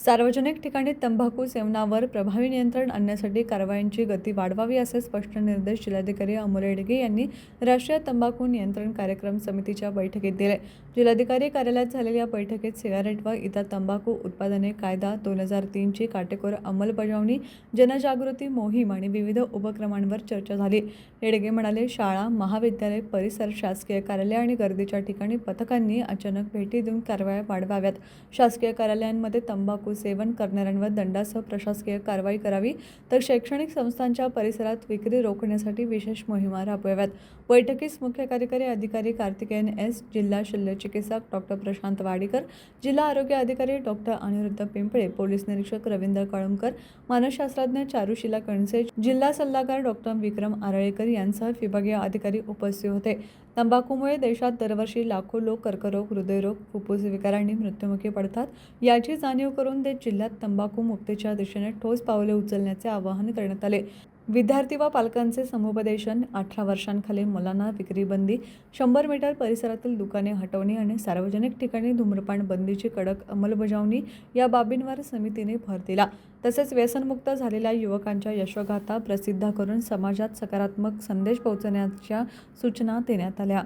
सार्वजनिक ठिकाणी तंबाखू सेवनावर प्रभावी नियंत्रण आणण्यासाठी कारवायांची गती वाढवावी असे स्पष्ट निर्देश जिल्हाधिकारी अमोल येडगे यांनी राष्ट्रीय तंबाखू नियंत्रण कार्यक्रम समितीच्या बैठकीत दिले. जिल्हाधिकारी कार्यालयात झालेल्या बैठकीत सिगारेट व इतर तंबाखू उत्पादने कायदा दोन हजार तीनची काटेकोर अंमलबजावणी जनजागृती मोहीम आणि विविध उपक्रमांवर चर्चा झाली. येडगे म्हणाले शाळा महाविद्यालय परिसर शासकीय कार्यालय आणि गर्दीच्या ठिकाणी पथकांनी अचानक भेटी देऊन कारवाया वाढवाव्यात. शासकीय कार्यालयांमध्ये तंबाखू सेवन करणाऱ्यांवर दंडासह प्रशासकीय कारवाई करावी तर शैक्षणिक संस्थांच्या परिसरात विक्री रोखण्यासाठी विशेष मोहिमा राबवाव्यात. बैठकीस मुख्य कार्यकारी अधिकारी कार्तिकेयन एस जिल्हा शल्यचिकित्सक डॉक्टर प्रशांत वाडीकर जिल्हा आरोग्य अधिकारी डॉक्टर अनिरुद्ध पिंपळे पोलीस निरीक्षक रवींद्र कळमकर मानसशास्त्रज्ञ चारुशिला कणसे जिल्हा सल्लागार डॉक्टर विक्रम आरळेकर यांसह विभागीय अधिकारी उपस्थित होते. तंबाखूमुळे देशात दरवर्षी लाखो लोक कर्करोग हृदयरोग फुफ्फुस विकारांनी मृत्युमुखी पडतात. याची जाणीव करून देत जिल्ह्यात तंबाखू मुक्तीच्या दिशेने ठोस पावले उचलण्याचे आवाहन करण्यात आले. विद्यार्थी व पालकांचे समुपदेशन अठरा वर्षांखालील मुलांना विक्रीबंदी शंभर मीटर परिसरातील दुकाने हटवणे आणि सार्वजनिक ठिकाणी धूम्रपान बंदीची कडक अंमलबजावणी या बाबींवर समितीने भर दिला. तसेच व्यसनमुक्त झालेल्या युवकांच्या यशोगाथा प्रसिद्ध करून समाजात सकारात्मक संदेश पोहोचवण्याच्या सूचना देण्यात आल्या.